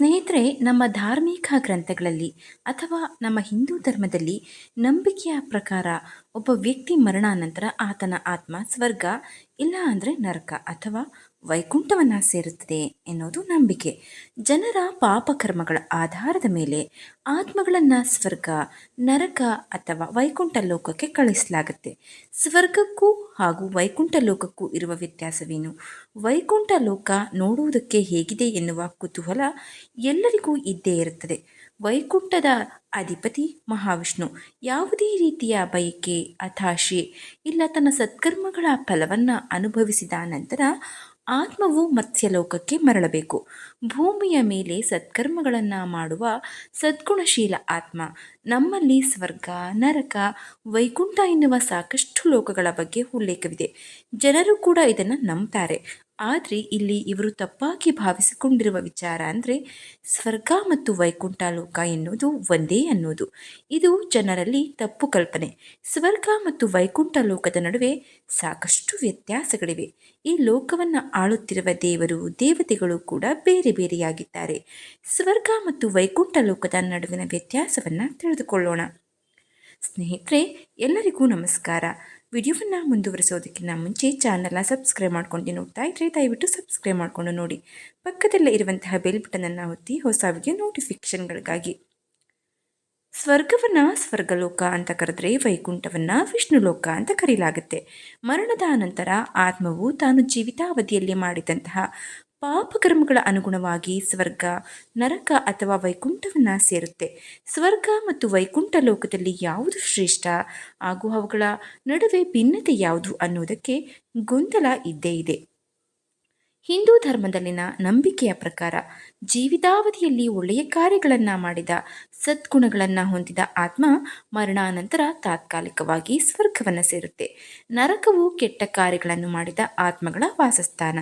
ಸ್ನೇಹಿತರೆ, ನಮ್ಮ ಧಾರ್ಮಿಕ ಗ್ರಂಥಗಳಲ್ಲಿ ಅಥವಾ ನಮ್ಮ ಹಿಂದೂ ಧರ್ಮದಲ್ಲಿ ನಂಬಿಕೆಯ ಪ್ರಕಾರ ಒಬ್ಬ ವ್ಯಕ್ತಿ ಮರಣಾನಂತರ ಆತನ ಆತ್ಮ ಸ್ವರ್ಗ ಇಲ್ಲ ಅಂದರೆ ನರಕ ಅಥವಾ ವೈಕುಂಠವನ್ನು ಸೇರುತ್ತದೆ ಎನ್ನುವುದು ನಂಬಿಕೆ. ಜನರ ಪಾಪಕರ್ಮಗಳ ಆಧಾರದ ಮೇಲೆ ಆತ್ಮಗಳನ್ನು ಸ್ವರ್ಗ, ನರಕ ಅಥವಾ ವೈಕುಂಠ ಲೋಕಕ್ಕೆ ಕಳಿಸಲಾಗುತ್ತೆ. ಸ್ವರ್ಗಕ್ಕೂ ಹಾಗೂ ವೈಕುಂಠ ಲೋಕಕ್ಕೂ ಇರುವ ವ್ಯತ್ಯಾಸವೇನು? ವೈಕುಂಠ ಲೋಕ ನೋಡುವುದಕ್ಕೆ ಹೇಗಿದೆ ಎನ್ನುವ ಕುತೂಹಲ ಎಲ್ಲರಿಗೂ ಇದ್ದೇ ಇರುತ್ತದೆ. ವೈಕುಂಠದ ಅಧಿಪತಿ ಮಹಾವಿಷ್ಣು. ಯಾವುದೇ ರೀತಿಯ ಬಯಕೆ, ಹತಾಶೆ ಇಲ್ಲ ತನ್ನ ಸತ್ಕರ್ಮಗಳ ಫಲವನ್ನು ಅನುಭವಿಸಿದ ನಂತರ ಆತ್ಮವು ಮತ್ಸ್ಯಲೋಕಕ್ಕೆ ಮರಳಬೇಕು. ಭೂಮಿಯ ಮೇಲೆ ಸತ್ಕರ್ಮಗಳನ್ನು ಮಾಡುವ ಸದ್ಗುಣಶೀಲ ಆತ್ಮ. ನಮ್ಮಲ್ಲಿ ಸ್ವರ್ಗ, ನರಕ, ವೈಕುಂಠ ಎನ್ನುವ ಸಾಕಷ್ಟು ಲೋಕಗಳ ಬಗ್ಗೆ ಉಲ್ಲೇಖವಿದೆ. ಜನರು ಕೂಡ ಇದನ್ನು ನಂಬ್ತಾರೆ. ಆದರೆ ಇಲ್ಲಿ ಇವರು ತಪ್ಪಾಗಿ ಭಾವಿಸಿಕೊಂಡಿರುವ ವಿಚಾರ ಅಂದರೆ ಸ್ವರ್ಗ ಮತ್ತು ವೈಕುಂಠ ಲೋಕ ಎನ್ನುವುದು ಒಂದೇ ಅನ್ನೋದು. ಇದು ಜನರಲ್ಲಿ ತಪ್ಪು ಕಲ್ಪನೆ. ಸ್ವರ್ಗ ಮತ್ತು ವೈಕುಂಠ ಲೋಕದ ನಡುವೆ ಸಾಕಷ್ಟು ವ್ಯತ್ಯಾಸಗಳಿವೆ. ಈ ಲೋಕವನ್ನು ಆಳುತ್ತಿರುವ ದೇವರು, ದೇವತೆಗಳು ಕೂಡ ಬೇರೆ ಬೇರೆಯಾಗಿದ್ದಾರೆ. ಸ್ವರ್ಗ ಮತ್ತು ವೈಕುಂಠ ಲೋಕದ ನಡುವಿನ ವ್ಯತ್ಯಾಸವನ್ನು ತಿಳಿದುಕೊಳ್ಳೋಣ. ಸ್ನೇಹಿತರೆ, ಎಲ್ಲರಿಗೂ ನಮಸ್ಕಾರ. ವಿಡಿಯೋವನ್ನು ಮುಂದುವರಿಸೋದಕ್ಕಿಂತ ಮುಂಚೆ ಚಾನಲ್ನ ಸಬ್ಸ್ಕ್ರೈಬ್ ಮಾಡ್ಕೊಂಡು ನೋಡ್ತಾ ಇದ್ರೆ ದಯವಿಟ್ಟು ಸಬ್ಸ್ಕ್ರೈಬ್ ಮಾಡಿಕೊಂಡು ನೋಡಿ. ಪಕ್ಕದಲ್ಲೇ ಇರುವಂತಹ ಬೆಲ್ ಬಟನನ್ನು ಒತ್ತಿ ಹೊಸ ವಿಡಿಯೋ ನೋಟಿಫಿಕೇಷನ್ಗಳಿಗಾಗಿ ಸ್ವರ್ಗವನ್ನು ಸ್ವರ್ಗಲೋಕ ಅಂತ ಕರೆದ್ರೆ ವೈಕುಂಠವನ್ನು ವಿಷ್ಣುಲೋಕ ಅಂತ ಕರೆಯಲಾಗುತ್ತೆ ಮರಣದ ನಂತರ ಆತ್ಮವು ತಾನು ಜೀವಿತಾವಧಿಯಲ್ಲಿ ಮಾಡಿದಂತಹ ಪಾಪಕರ್ಮಗಳ ಅನುಗುಣವಾಗಿ ಸ್ವರ್ಗ, ನರಕ ಅಥವಾ ವೈಕುಂಠವನ್ನು ಸೇರುತ್ತೆ. ಸ್ವರ್ಗ ಮತ್ತು ವೈಕುಂಠ ಲೋಕದಲ್ಲಿ ಯಾವುದು ಶ್ರೇಷ್ಠ? ಹಾಗೂ ಅವುಗಳ ನಡುವೆ ಭಿನ್ನತೆ ಯಾವುದು ಅನ್ನೋದಕ್ಕೆ ಗೊಂದಲ ಇದ್ದೇ ಇದೆ. ಹಿಂದೂ ಧರ್ಮದಲ್ಲಿನ ನಂಬಿಕೆಯ ಪ್ರಕಾರ ಜೀವಿತಾವಧಿಯಲ್ಲಿ ಒಳ್ಳೆಯ ಕಾರ್ಯಗಳನ್ನು ಮಾಡಿದ ಸದ್ಗುಣಗಳನ್ನು ಹೊಂದಿದ ಆತ್ಮ ಮರಣಾನಂತರ ತಾತ್ಕಾಲಿಕವಾಗಿ ಸ್ವರ್ಗವನ್ನು ಸೇರುತ್ತೆ. ನರಕವು ಕೆಟ್ಟ ಕಾರ್ಯಗಳನ್ನು ಮಾಡಿದ ಆತ್ಮಗಳ ವಾಸಸ್ಥಾನ.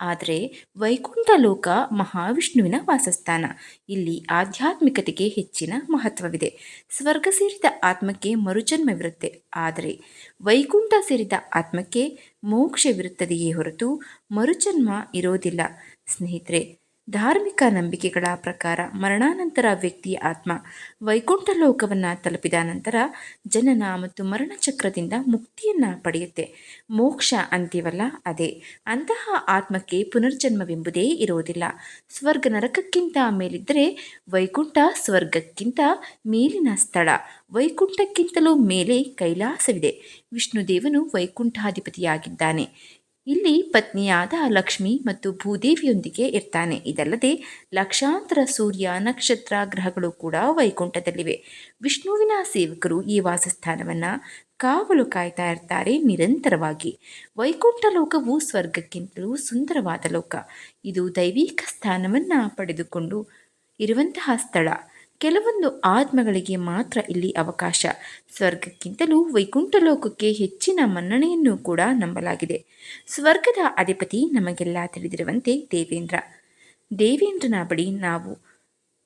ಆದರೆ ವೈಕುಂಠ ಲೋಕ ಮಹಾವಿಷ್ಣುವಿನ ವಾಸಸ್ಥಾನ. ಇಲ್ಲಿ ಆಧ್ಯಾತ್ಮಿಕತೆಗೆ ಹೆಚ್ಚಿನ ಮಹತ್ವವಿದೆ. ಸ್ವರ್ಗ ಸೇರಿದ ಆತ್ಮಕ್ಕೆ ಮರುಜನ್ಮವಿರುತ್ತೆ. ಆದರೆ ವೈಕುಂಠ ಸೇರಿದ ಆತ್ಮಕ್ಕೆ ಮೋಕ್ಷವಿರುತ್ತದೆಯೇ ಹೊರತು ಮರುಜನ್ಮ ಇರೋದಿಲ್ಲ. ಸ್ನೇಹಿತರೆ ಧಾರ್ಮಿಕ ನಂಬಿಕೆಗಳ ಪ್ರಕಾರ ಮರಣಾನಂತರ ವ್ಯಕ್ತಿಯ ಆತ್ಮ ವೈಕುಂಠ ಲೋಕವನ್ನು ತಲುಪಿದ ನಂತರ ಜನನ ಮತ್ತು ಮರಣ ಚಕ್ರದಿಂದ ಮುಕ್ತಿಯನ್ನು ಪಡೆಯುತ್ತೆ. ಮೋಕ್ಷ ಅಂತೀವಲ್ಲ ಅದೇ. ಅಂತಹ ಆತ್ಮಕ್ಕೆ ಪುನರ್ಜನ್ಮವೆಂಬುದೇ ಇರುವುದಿಲ್ಲ. ಸ್ವರ್ಗ ನರಕಕ್ಕಿಂತ ಮೇಲಿದ್ದರೆ ವೈಕುಂಠ ಸ್ವರ್ಗಕ್ಕಿಂತ ಮೇಲಿನ ಸ್ಥಳ. ವೈಕುಂಠಕ್ಕಿಂತಲೂ ಮೇಲೆ ಕೈಲಾಸವಿದೆ. ವಿಷ್ಣುದೇವನು ವೈಕುಂಠಾಧಿಪತಿಯಾಗಿದ್ದಾನೆ. ಇಲ್ಲಿ ಪತ್ನಿಯಾದ ಲಕ್ಷ್ಮಿ ಮತ್ತು ಭೂದೇವಿಯೊಂದಿಗೆ ಇರ್ತಾನೆ. ಇದಲ್ಲದೆ ಲಕ್ಷಾಂತರ ಸೂರ್ಯ ನಕ್ಷತ್ರ ಗ್ರಹಗಳು ಕೂಡ ವೈಕುಂಠದಲ್ಲಿವೆ. ವಿಷ್ಣುವಿನ ಸೇವಕರು ಈ ವಾಸಸ್ಥಾನವನ್ನು ಕಾವಲು ಕಾಯ್ತಾ ಇರ್ತಾರೆ ನಿರಂತರವಾಗಿ. ವೈಕುಂಠ ಲೋಕವು ಸ್ವರ್ಗಕ್ಕಿಂತಲೂ ಸುಂದರವಾದ ಲೋಕ. ಇದು ದೈವಿಕ ಸ್ಥಾನವನ್ನು ಪಡೆದುಕೊಂಡು ಇರುವಂತಹ ಸ್ಥಳ. ಕೆಲವೊಂದು ಆತ್ಮಗಳಿಗೆ ಮಾತ್ರ ಇಲ್ಲಿ ಅವಕಾಶ. ಸ್ವರ್ಗಕ್ಕಿಂತಲೂ ವೈಕುಂಠ ಲೋಕಕ್ಕೆ ಹೆಚ್ಚಿನ ಮನ್ನಣೆಯನ್ನು ಕೂಡ ನಂಬಲಾಗಿದೆ. ಸ್ವರ್ಗದ ಅಧಿಪತಿ ನಮಗೆಲ್ಲ ತಿಳಿದಿರುವಂತೆ ದೇವೇಂದ್ರ. ದೇವೇಂದ್ರನ ಬಳಿ ನಾವು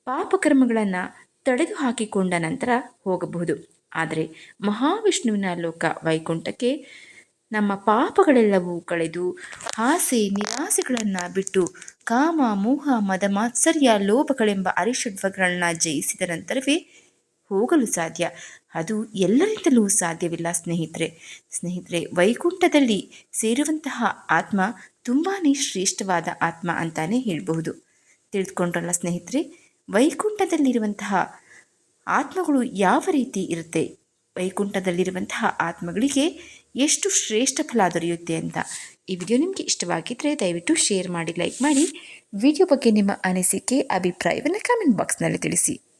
ಪಾಪಕರ್ಮಗಳನ್ನು ತಡೆದು ಹಾಕಿಕೊಂಡ ನಂತರ ಹೋಗಬಹುದು. ಆದರೆ ಮಹಾವಿಷ್ಣುವಿನ ಲೋಕ ವೈಕುಂಠಕ್ಕೆ ನಮ್ಮ ಪಾಪಗಳೆಲ್ಲವೂ ಕಳೆದು ಆಸೆ ನಿರಾಸೆಗಳನ್ನು ಬಿಟ್ಟು ಕಾಮ, ಮೋಹ, ಮದ, ಮಾತ್ಸರ್ಯ, ಲೋಭಗಳೆಂಬ ಅರಿಷಡ್ವಗಳನ್ನು ಜಯಿಸಿದ ನಂತರವೇ ಹೋಗಲು ಸಾಧ್ಯ. ಅದು ಎಲ್ಲರಿಂದಲೂ ಸಾಧ್ಯವಿಲ್ಲ ಸ್ನೇಹಿತರೆ. ಸ್ನೇಹಿತರೆ, ವೈಕುಂಠದಲ್ಲಿ ಸೇರುವಂತಹ ಆತ್ಮ ತುಂಬಾ ಶ್ರೇಷ್ಠವಾದ ಆತ್ಮ ಅಂತಾನೆ ಹೇಳಬಹುದು. ತಿಳಿದುಕೊಂಡ್ರಲ್ಲ ಸ್ನೇಹಿತರೆ, ವೈಕುಂಠದಲ್ಲಿರುವಂತಹ ಆತ್ಮಗಳು ಯಾವ ರೀತಿ ಇರುತ್ತೆ? ವೈಕುಂಠದಲ್ಲಿರುವಂತಹ ಆತ್ಮಗಳಿಗೆ ಎಷ್ಟು ಶ್ರೇಷ್ಠ ಫಲ ದೊರೆಯುತ್ತೆ ಅಂತ ಈ ವಿಡಿಯೋ ನಿಮಗೆ ಇಷ್ಟವಾಗಿದ್ದರೆ ದಯವಿಟ್ಟು ಶೇರ್ ಮಾಡಿ ಲೈಕ್ ಮಾಡಿ. ವಿಡಿಯೋ ಬಗ್ಗೆ ನಿಮ್ಮ ಅನಿಸಿಕೆ, ಅಭಿಪ್ರಾಯವನ್ನು ಕಮೆಂಟ್ ಬಾಕ್ಸ್ನಲ್ಲಿ ತಿಳಿಸಿ.